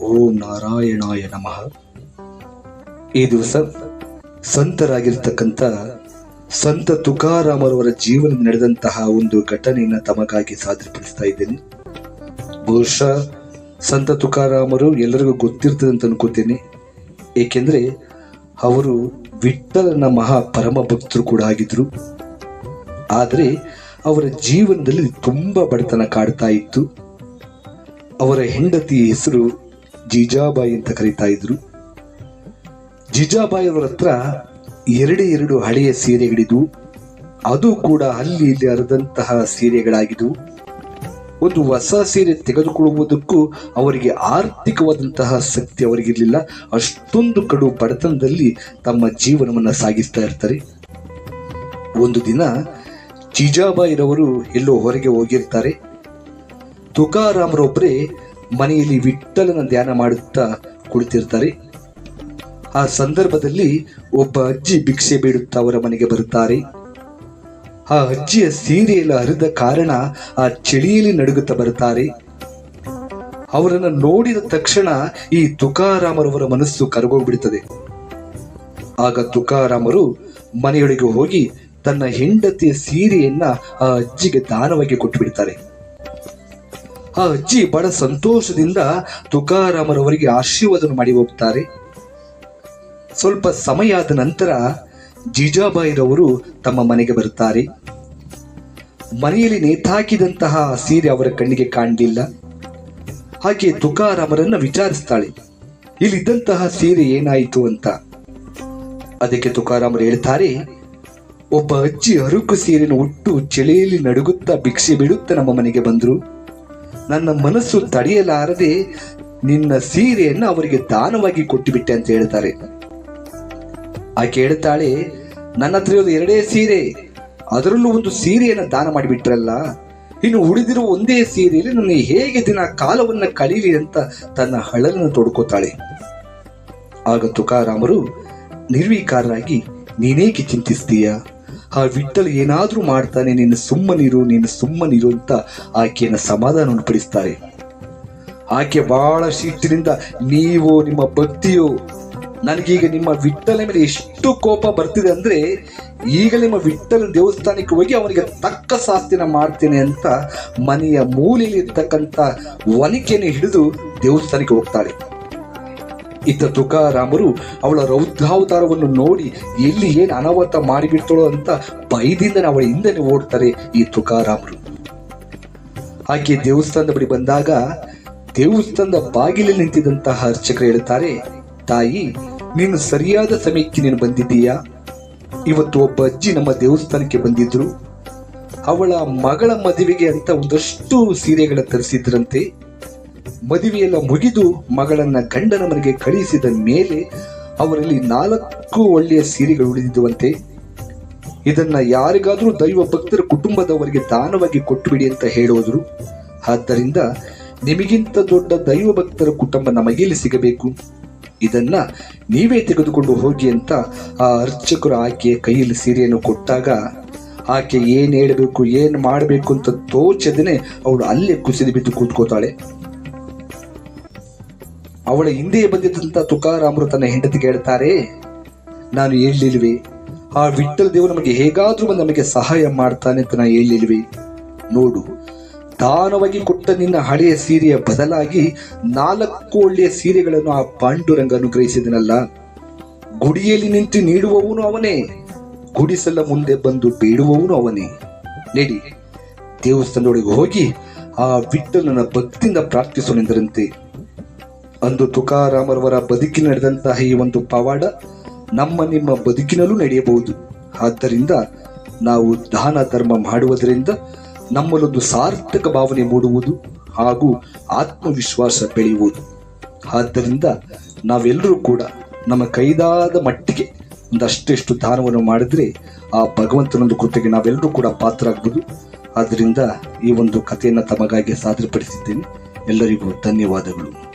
ಓಂ ನಾರಾಯಣಾಯ ನಮಃ. ಈ ದಿವಸ ಸಂತರಾಗಿರ್ತಕ್ಕಂಥ ಸಂತ ತುಕಾರಾಮರವರ ಜೀವನ ನಡೆದಂತಹ ಒಂದು ಘಟನೆಯನ್ನ ತಮಗಾಗಿ ಸಾದರಪಡಿಸ್ತಾ ಇದ್ದೇನೆ. ಬಹುಶಃ ಸಂತ ತುಕಾರಾಮರು ಎಲ್ಲರಿಗೂ ಗೊತ್ತಿರ್ತದೆ ಅಂತ ಅನ್ಕೋತೇನೆ. ಏಕೆಂದರೆ ಅವರು ವಿಠಲನ ಮಹಾ ಪರಮ ಭಕ್ತರು ಕೂಡ ಆಗಿದ್ರು. ಆದರೆ ಅವರ ಜೀವನದಲ್ಲಿ ತುಂಬಾ ಬಡತನ ಕಾಡ್ತಾ ಇತ್ತು. ಅವರ ಹೆಂಡತಿ ಹೆಸರು ಜೀಜಾಬಾಯಿ ಅಂತ ಕರೀತಾ ಇದ್ರು. ಜೀಜಾಬಾಯಿ ಅವರ ಹತ್ರ ಎರಡು ಎರಡು ಹಳೆಯ ಸೀರೆಗಳಿದ್ವು. ಅದು ಕೂಡ ಅಲ್ಲಿ ಇಲ್ಲಿ ಹರಿದಂತಹ ಸೀರೆಗಳಾಗಿದ್ವು. ಒಂದು ಹೊಸ ಸೀರೆ ತೆಗೆದುಕೊಳ್ಳುವುದಕ್ಕೂ ಅವರಿಗೆ ಆರ್ಥಿಕವಾದಂತಹ ಶಕ್ತಿ ಅವರಿಗಿರಲಿಲ್ಲ. ಅಷ್ಟೊಂದು ಕಡು ಬಡತನದಲ್ಲಿ ತಮ್ಮ ಜೀವನವನ್ನ ಸಾಗಿಸ್ತಾ ಇರ್ತಾರೆ. ಒಂದು ದಿನ ಜೀಜಾಬಾಯಿರವರು ಎಲ್ಲೋ ಹೊರಗೆ ಹೋಗಿರ್ತಾರೆ. ತುಕಾರಾಮರೊಬ್ಬರೇ ಮನೆಯಲ್ಲಿ ವಿಠಲನ ಧ್ಯಾನ ಮಾಡುತ್ತಾ ಕುಳಿತಿರ್ತಾರೆ. ಆ ಸಂದರ್ಭದಲ್ಲಿ ಒಬ್ಬ ಅಜ್ಜಿ ಭಿಕ್ಷೆ ಬೇಡುತ್ತಾ ಅವರ ಮನೆಗೆ ಬರುತ್ತಾರೆ. ಆ ಅಜ್ಜಿಯ ಸೀರೆಯಲ್ಲಿ ಹರಿದ ಕಾರಣ ಆ ಚಳಿಯಲ್ಲಿ ನಡುಗುತ್ತಾ ಬರುತ್ತಾರೆ. ಅವರನ್ನು ನೋಡಿದ ತಕ್ಷಣ ಈ ತುಕಾರಾಮರವರ ಮನಸ್ಸು ಕರಗೋಗ್ಬಿಡುತ್ತದೆ. ಆಗ ತುಕಾರಾಮರು ಮನೆಯೊಳಗೆ ಹೋಗಿ ತನ್ನ ಹೆಂಡತಿಯ ಸೀರೆಯನ್ನ ಆ ಅಜ್ಜಿಗೆ ದಾನವಾಗಿ ಕೊಟ್ಟು ಬಿಡ್ತಾರೆ ಆ ಅಜ್ಜಿ ಬಹಳ ಸಂತೋಷದಿಂದ ತುಕಾರಾಮರವರಿಗೆ ಆಶೀರ್ವಾದ ಮಾಡಿ ಹೋಗ್ತಾರೆ. ಸ್ವಲ್ಪ ಸಮಯ ಆದ ನಂತರ ಜೀಜಾಬಾಯಿರವರು ತಮ್ಮ ಮನೆಗೆ ಬರುತ್ತಾರೆ. ಮನೆಯಲ್ಲಿ ನೇತಾಕಿದಂತಹ ಸೀರೆ ಅವರ ಕಣ್ಣಿಗೆ ಕಾಣಲಿಲ್ಲ. ಹಾಗೆ ತುಕಾರಾಮರನ್ನ ವಿಚಾರಿಸ್ತಾಳೆ. ಇಲ್ಲಿದ್ದಂತಹ ಸೀರೆ ಏನಾಯಿತು ಅಂತ. ಅದಕ್ಕೆ ತುಕಾರಾಮರು ಹೇಳ್ತಾರೆ, ಒಬ್ಬ ಅಜ್ಜಿ ಹರುಕು ಸೀರೆನ ಉಟ್ಟು ಚಳಿಯಲ್ಲಿ ನಡುಗುತ್ತಾ ಭಿಕ್ಷೆ ಬಿಡುತ್ತಾ ನಮ್ಮ ಮನೆಗೆ ಬಂದ್ರು. ನನ್ನ ಮನಸ್ಸು ತಡೆಯಲಾರದೆ ನಿನ್ನ ಸೀರೆಯನ್ನು ಅವರಿಗೆ ದಾನವಾಗಿ ಕೊಟ್ಟುಬಿಟ್ಟೆ ಅಂತ ಹೇಳ್ತಾರೆ. ಆಕೆ ಹೇಳ್ತಾಳೆ, ನನ್ನ ಹತ್ರ ಇರೋದು ಎರಡೇ ಸೀರೆ, ಅದರಲ್ಲೂ ಒಂದು ಸೀರೆಯನ್ನು ದಾನ ಮಾಡಿಬಿಟ್ರಲ್ಲ, ಇನ್ನು ಉಳಿದಿರುವ ಒಂದೇ ಸೀರೆಯಲ್ಲಿ ನನ್ನ ಹೇಗೆ ದಿನ ಕಾಲವನ್ನ ಕಳೀಲಿ ಅಂತ ತನ್ನ ಹಳಲನ್ನು ತೊಡ್ಕೋತಾಳೆ. ಆಗ ತುಕಾರಾಮರು ನಿರ್ವಿಕಾರರಾಗಿ, ನೀನೇಕೆ ಚಿಂತಿಸ್ತೀಯ? ಆ ವಿಠಲ್ ಏನಾದರೂ ಮಾಡ್ತಾನೆ, ನೀನು ಸುಮ್ಮನಿರು ನೀನು ಸುಮ್ಮನಿರು ಅಂತ ಆಕೆಯನ್ನ ಸಮಾಧಾನ ಪಡಿಸ್ತಾರೆ ಆಕೆ ಬಹಳ ಶಿಟ್ಟಿನಿಂದ ನೀವು ನಿಮ್ಮ ಭಕ್ತಿಯು, ನನಗೀಗ ನಿಮ್ಮ ವಿಠಲ ಮೇಲೆ ಎಷ್ಟು ಕೋಪ ಬರ್ತಿದೆ ಅಂದ್ರೆ, ಈಗ ನಿಮ್ಮ ವಿಠಲ ದೇವಸ್ಥಾನಕ್ಕೆ ಹೋಗಿ ಅವನಿಗೆ ತಕ್ಕ ಶಾಸ್ತಿನ ಮಾಡ್ತೇನೆ ಅಂತ ಮನೆಯ ಮೂಲೆಯಲ್ಲಿ ಇರ್ತಕ್ಕಂಥ ಒನಿಕೆಯನ್ನು ಹಿಡಿದು ದೇವಸ್ಥಾನಕ್ಕೆ ಹೋಗ್ತಾಳೆ. ಇತ್ತ ತುಕಾರಾಮರು ಅವಳ ರೌದ್ರಾವತಾರವನ್ನು ನೋಡಿ, ಎಲ್ಲಿ ಏನ್ ಅನಾಹುತ ಮಾಡಿಬಿಡ್ತಾಳೋ ಅಂತ ಭಯದಿಂದ ಅವಳ ಹಿಂದೆನೆ ಓಡ್ತಾರೆ ಈ ತುಕಾರಾಮರು. ಆಕೆ ದೇವಸ್ಥಾನದ ಬಳಿ ಬಂದಾಗ ದೇವಸ್ಥಾನದ ಬಾಗಿಲಲ್ಲಿ ನಿಂತಿದ್ದಂತಹ ಅರ್ಚಕರು ಹೇಳ್ತಾರೆ, ತಾಯಿ, ನೀನು ಸರಿಯಾದ ಸಮಯಕ್ಕೆ ನೀನು ಬಂದಿದ್ದೀಯಾ? ಇವತ್ತು ಒಬ್ಬ ಅಜ್ಜಿ ನಮ್ಮ ದೇವಸ್ಥಾನಕ್ಕೆ ಬಂದಿದ್ರು. ಅವಳ ಮಗಳ ಮದುವೆಗೆ ಅಂತ ಒಂದಷ್ಟು ಸೀರೆಗಳ ತರಿಸಿದ್ರಂತೆ. ಮದುವೆಯೆಲ್ಲ ಮುಗಿದು ಮಗಳನ್ನ ಗಂಡನ ಮನೆಗೆ ಕಳಿಸಿದ ಮೇಲೆ ಅವರಲ್ಲಿ ನಾಲ್ಕು ಒಳ್ಳೆಯ ಸೀರೆಗಳು ಉಳಿದಿದ್ದುವಂತೆ. ಇದನ್ನ ಯಾರಿಗಾದರೂ ದೈವ ಭಕ್ತರ ಕುಟುಂಬದವರಿಗೆ ದಾನವಾಗಿ ಕೊಟ್ಟುಬಿಡಿ ಅಂತ ಹೇಳೋದ್ರು. ಆದ್ದರಿಂದ ನಿಮಗಿಂತ ದೊಡ್ಡ ದೈವ ಭಕ್ತರ ಕುಟುಂಬ ನಮಗೆಲ್ಲಿ ಸಿಗಬೇಕು? ಇದನ್ನ ನೀವೇ ತೆಗೆದುಕೊಂಡು ಹೋಗಿ ಅಂತ ಆ ಅರ್ಚಕರು ಆಕೆಯ ಕೈಯಲ್ಲಿ ಸೀರೆಯನ್ನು ಕೊಟ್ಟಾಗ ಆಕೆ ಏನು ಹೇಳಬೇಕು, ಏನು ಮಾಡಬೇಕು ಅಂತ ತೋಚದೇನೆ ಅವಳು ಅಲ್ಲೇ ಕುಸಿದು ಬಿದ್ದು ಕೂತ್ಕೋತಾಳೆ. ಅವಳ ಹಿಂದೆಯೇ ಬಂದಿದ್ದಂಥ ತುಕಾರಾಮರು ತನ್ನ ಹೆಂಡತಿ ಕೇಳ್ತಾರೆ ನಾನು ಹೇಳಲಿಲ್ವಿ ಆ ವಿಠಲ್ ದೇವರು ನಮಗೆ ಹೇಗಾದ್ರೂ ಬಂದು ನಮಗೆ ಸಹಾಯ ಮಾಡ್ತಾನೆ ಅಂತ ನಾನು ಹೇಳಿಲ್ವೆ. ನೋಡು, ದಾನವಾಗಿ ಕೊಟ್ಟ ನಿನ್ನ ಹಳೆಯ ಸೀರೆಯ ಬದಲಾಗಿ ನಾಲ್ಕು ಒಳ್ಳೆಯ ಸೀರೆಗಳನ್ನು ಆ ಪಾಂಡುರಂಗ ಅನುಗ್ರಹಿಸಿದನಲ್ಲ. ಗುಡಿಯಲ್ಲಿ ನಿಂತು ನೀಡುವವನು ಅವನೇ, ಗುಡಿಸಲ ಮುಂದೆ ಬಂದು ಬೇಡುವವನು ಅವನೇ. ನೆಡಿ, ದೇವಸ್ಥಾನದೊಳಗೆ ಹೋಗಿ ಆ ವಿಠಲನ ಭಕ್ತಿಯಿಂದ ಪ್ರಾರ್ಥಿಸೋನೆಂದರಂತೆ ಅಂದು ತುಕಾರಾಮರವರ ಬದುಕಿ ನಡೆದಂತಹ ಈ ಒಂದು ಪವಾಡ ನಮ್ಮ ನಿಮ್ಮ ಬದುಕಿನಲ್ಲೂ ನಡೆಯಬಹುದು. ಆದ್ದರಿಂದ ನಾವು ದಾನ ಧರ್ಮ ಮಾಡುವುದರಿಂದ ನಮ್ಮಲ್ಲೊಂದು ಸಾರ್ಥಕ ಭಾವನೆ ಮೂಡುವುದು ಹಾಗೂ ಆತ್ಮವಿಶ್ವಾಸ ಬೆಳೆಯುವುದು. ಆದ್ದರಿಂದ ನಾವೆಲ್ಲರೂ ಕೂಡ ನಮ್ಮ ಕೈದಾದ ಮಟ್ಟಿಗೆ ಒಂದಷ್ಟೆಷ್ಟು ದಾನವನ್ನು ಮಾಡಿದರೆ ಆ ಭಗವಂತನೊಂದು ಕೃತೆಗೆ ನಾವೆಲ್ಲರೂ ಕೂಡ ಪಾತ್ರ ಆಗ್ಬೋದು ಆದ್ದರಿಂದ ಈ ಒಂದು ಕಥೆಯನ್ನು ತಮಗಾಗಿ ಸಾದರಪಡಿಸಿದ್ದೇನೆ. ಎಲ್ಲರಿಗೂ ಧನ್ಯವಾದಗಳು.